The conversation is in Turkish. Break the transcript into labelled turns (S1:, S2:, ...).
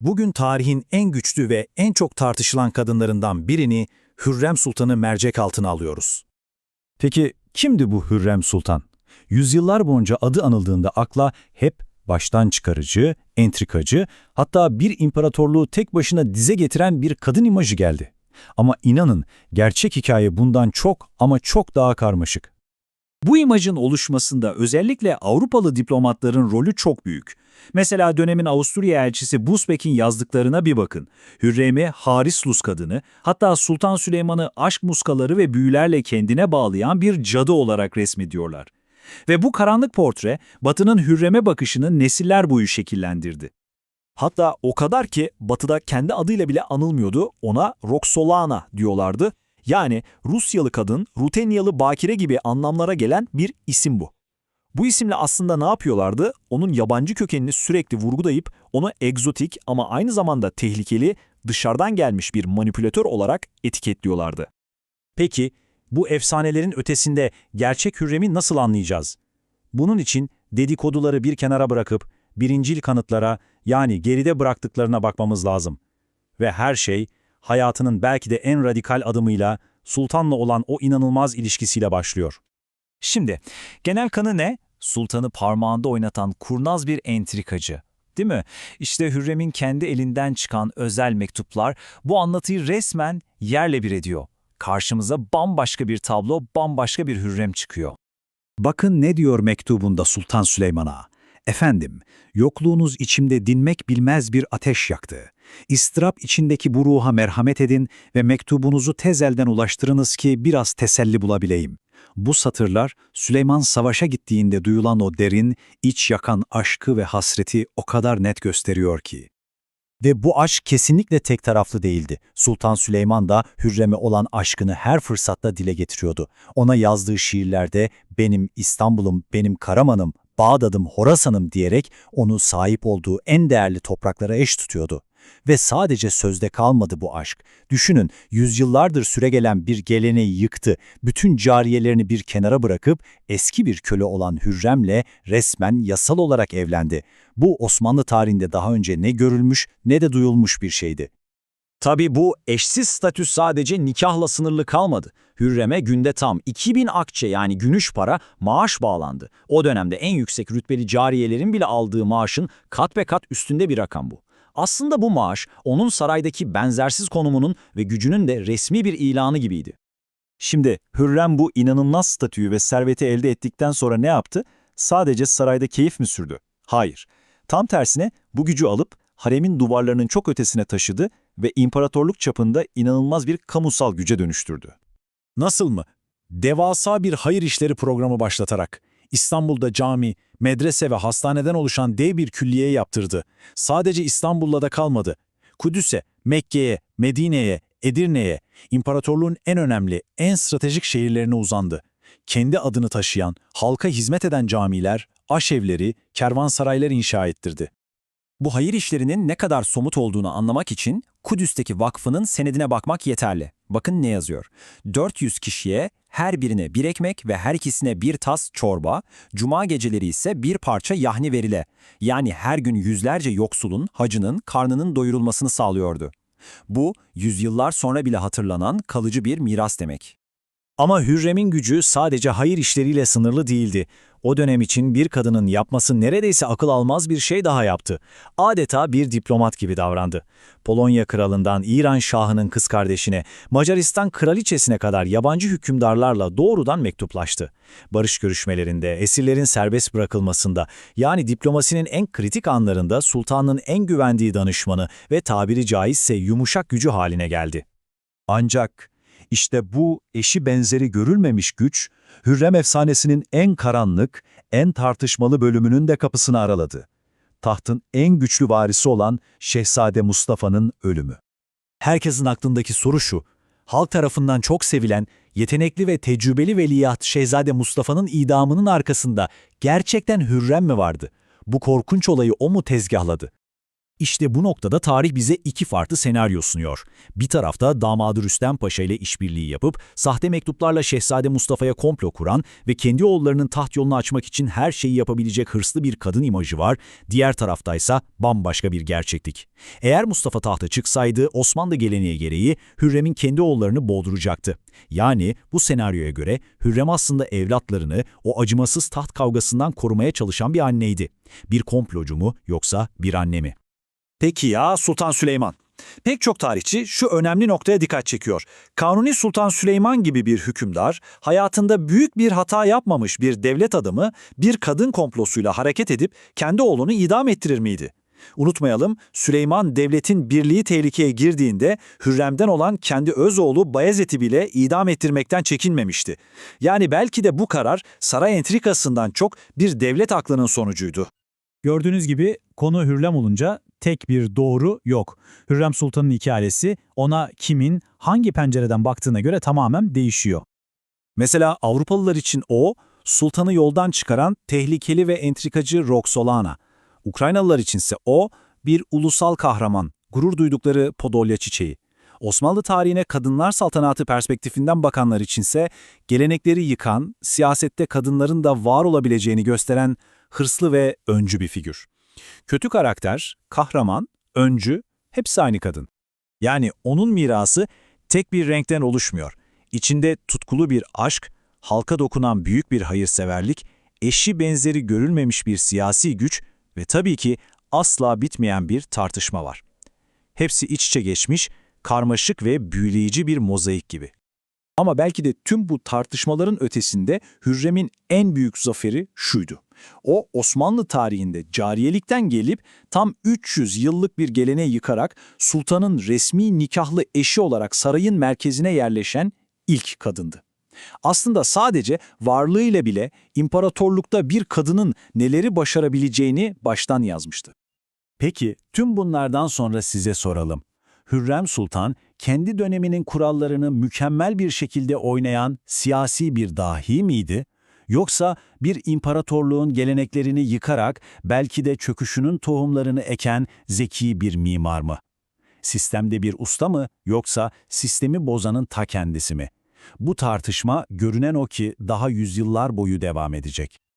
S1: Bugün tarihin en güçlü ve en çok tartışılan kadınlarından birini Hürrem Sultan'ı mercek altına alıyoruz. Peki kimdi bu Hürrem Sultan? Yüzyıllar boyunca adı anıldığında akla hep baştan çıkarıcı, entrikacı, hatta bir imparatorluğu tek başına dize getiren bir kadın imajı geldi. Ama inanın gerçek hikaye bundan çok ama çok daha karmaşık. Bu imajın oluşmasında özellikle Avrupalı diplomatların rolü çok büyük. Mesela dönemin Avusturya elçisi Busbek'in yazdıklarına bir bakın. Hürrem'i Harislus kadını, hatta Sultan Süleyman'ı aşk muskaları ve büyülerle kendine bağlayan bir cadı olarak resmediyorlar. Ve bu karanlık portre, Batı'nın Hürrem'e bakışını nesiller boyu şekillendirdi.
S2: Hatta o kadar ki Batı'da kendi adıyla bile anılmıyordu, ona Roxolana diyorlardı. Yani Rusyalı kadın, Rutenyalı bakire gibi anlamlara gelen bir isim bu. Bu isimle aslında ne yapıyorlardı? Onun yabancı kökenini sürekli vurgulayıp onu egzotik ama aynı zamanda tehlikeli, dışarıdan gelmiş bir manipülatör olarak etiketliyorlardı.
S1: Peki bu efsanelerin ötesinde gerçek Hürrem'i nasıl anlayacağız? Bunun için dedikoduları bir kenara bırakıp birincil kanıtlara yani geride bıraktıklarına bakmamız lazım. Ve her şey hayatının belki de en radikal adımıyla sultanla olan o inanılmaz ilişkisiyle başlıyor.
S2: Şimdi genel kanı ne? Sultanı parmağında oynatan kurnaz bir entrikacı. Değil mi? İşte Hürrem'in kendi elinden çıkan özel mektuplar bu anlatıyı resmen yerle bir ediyor. Karşımıza bambaşka bir tablo, bambaşka bir Hürrem çıkıyor.
S1: Bakın ne diyor mektubunda Sultan Süleyman'a. Efendim, yokluğunuz içimde dinmek bilmez bir ateş yaktı. İstirap içindeki bu ruha merhamet edin ve mektubunuzu tez elden ulaştırınız ki biraz teselli bulabileyim. Bu satırlar Süleyman savaşa gittiğinde duyulan o derin, iç yakan aşkı ve hasreti o kadar net gösteriyor ki. Ve bu aşk kesinlikle tek taraflı değildi. Sultan Süleyman da Hürrem'e olan aşkını her fırsatta dile getiriyordu. Ona yazdığı şiirlerde benim İstanbul'um, benim Karaman'ım, Bağdat'ım, Horasan'ım diyerek onu sahip olduğu en değerli topraklara eş tutuyordu. Ve sadece sözde kalmadı bu aşk. Düşünün, yüzyıllardır süregelen bir geleneği yıktı. Bütün cariyelerini bir kenara bırakıp eski bir köle olan Hürrem'le resmen yasal olarak evlendi. Bu Osmanlı tarihinde daha önce ne görülmüş ne de duyulmuş bir şeydi.
S2: Tabi bu eşsiz statü sadece nikahla sınırlı kalmadı. Hürrem'e günde tam 2000 akçe yani gümüş para maaş bağlandı. O dönemde en yüksek rütbeli cariyelerin bile aldığı maaşın kat be kat üstünde bir rakam bu. Aslında bu maaş onun saraydaki benzersiz konumunun ve gücünün de resmi bir ilanı gibiydi.
S3: Şimdi Hürrem bu inanılmaz statüyü ve serveti elde ettikten sonra ne yaptı? Sadece sarayda keyif mi sürdü? Hayır. Tam tersine bu gücü alıp haremin duvarlarının çok ötesine taşıdı ve imparatorluk çapında inanılmaz bir kamusal güce dönüştürdü.
S1: Nasıl mı? Devasa bir hayır işleri programı başlatarak İstanbul'da cami, medrese ve hastaneden oluşan dev bir külliye yaptırdı. Sadece İstanbul'la da kalmadı. Kudüs'e, Mekke'ye, Medine'ye, Edirne'ye, imparatorluğun en önemli, en stratejik şehirlerine uzandı. Kendi adını taşıyan, halka hizmet eden camiler, aşevleri, kervansaraylar inşa ettirdi.
S2: Bu hayır işlerinin ne kadar somut olduğunu anlamak için Kudüs'teki vakfının senedine bakmak yeterli. Bakın ne yazıyor. 400 kişiye her birine bir ekmek ve her ikisine bir tas çorba, cuma geceleri ise bir parça yahni verile. Yani her gün yüzlerce yoksulun, hacının karnının doyurulmasını sağlıyordu. Bu, yüzyıllar sonra bile hatırlanan kalıcı bir miras demek.
S1: Ama Hürrem'in gücü sadece hayır işleriyle sınırlı değildi. O dönem için bir kadının yapması neredeyse akıl almaz bir şey daha yaptı. Adeta bir diplomat gibi davrandı. Polonya kralından İran şahının kız kardeşine, Macaristan kraliçesine kadar yabancı hükümdarlarla doğrudan mektuplaştı. Barış görüşmelerinde, esirlerin serbest bırakılmasında, yani diplomasinin en kritik anlarında sultanın en güvendiği danışmanı ve tabiri caizse yumuşak gücü haline geldi.
S3: Ancak işte bu eşi benzeri görülmemiş güç, Hürrem efsanesinin en karanlık, en tartışmalı bölümünün de kapısını araladı. Tahtın en güçlü varisi olan Şehzade Mustafa'nın ölümü.
S1: Herkesin aklındaki soru şu, halk tarafından çok sevilen, yetenekli ve tecrübeli veliaht Şehzade Mustafa'nın idamının arkasında gerçekten Hürrem mi vardı? Bu korkunç olayı o mu tezgahladı?
S4: İşte bu noktada tarih bize iki farklı senaryo sunuyor. Bir tarafta damadı Rüstem Paşa ile işbirliği yapıp sahte mektuplarla Şehzade Mustafa'ya komplo kuran ve kendi oğullarının taht yolunu açmak için her şeyi yapabilecek hırslı bir kadın imajı var. Diğer taraftaysa bambaşka bir gerçeklik. Eğer Mustafa tahta çıksaydı Osmanlı geleneği gereği Hürrem'in kendi oğullarını boğduracaktı. Yani bu senaryoya göre Hürrem aslında evlatlarını o acımasız taht kavgasından korumaya çalışan bir anneydi. Bir komplocu mu yoksa bir anne mi?
S1: Peki ya Sultan Süleyman? Pek çok tarihçi şu önemli noktaya dikkat çekiyor. Kanuni Sultan Süleyman gibi bir hükümdar, hayatında büyük bir hata yapmamış bir devlet adamı bir kadın komplosuyla hareket edip kendi oğlunu idam ettirir miydi? Unutmayalım, Süleyman devletin birliği tehlikeye girdiğinde Hürrem'den olan kendi öz oğlu Bayezid'i bile idam ettirmekten çekinmemişti. Yani belki de bu karar saray entrikasından çok bir devlet aklının sonucuydu.
S4: Gördüğünüz gibi konu Hürrem olunca tek bir doğru yok. Hürrem Sultan'ın hikayesi ona kimin, hangi pencereden baktığına göre tamamen değişiyor.
S1: Mesela Avrupalılar için o, sultanı yoldan çıkaran tehlikeli ve entrikacı Roxolana. Ukraynalılar içinse o, bir ulusal kahraman, gurur duydukları Podolya çiçeği. Osmanlı tarihine kadınlar saltanatı perspektifinden bakanlar içinse gelenekleri yıkan, siyasette kadınların da var olabileceğini gösteren hırslı ve öncü bir figür. Kötü karakter, kahraman, öncü, hepsi aynı kadın. Yani onun mirası tek bir renkten oluşmuyor. İçinde tutkulu bir aşk, halka dokunan büyük bir hayırseverlik, eşi benzeri görülmemiş bir siyasi güç ve tabii ki asla bitmeyen bir tartışma var. Hepsi iç içe geçmiş, karmaşık ve büyüleyici bir mozaik gibi. Ama belki de tüm bu tartışmaların ötesinde Hürrem'in en büyük zaferi şuydu. O Osmanlı tarihinde cariyelikten gelip tam 300 yıllık bir geleneği yıkarak sultanın resmi nikahlı eşi olarak sarayın merkezine yerleşen ilk kadındı. Aslında sadece varlığıyla bile imparatorlukta bir kadının neleri başarabileceğini baştan yazmıştı. Peki tüm bunlardan sonra size soralım. Hürrem Sultan kendi döneminin kurallarını mükemmel bir şekilde oynayan siyasi bir dahi miydi? Yoksa bir imparatorluğun geleneklerini yıkarak belki de çöküşünün tohumlarını eken zeki bir mimar mı? Sistemde bir usta mı yoksa sistemi bozanın ta kendisi mi? Bu tartışma görünen o ki daha yüzyıllar boyu devam edecek.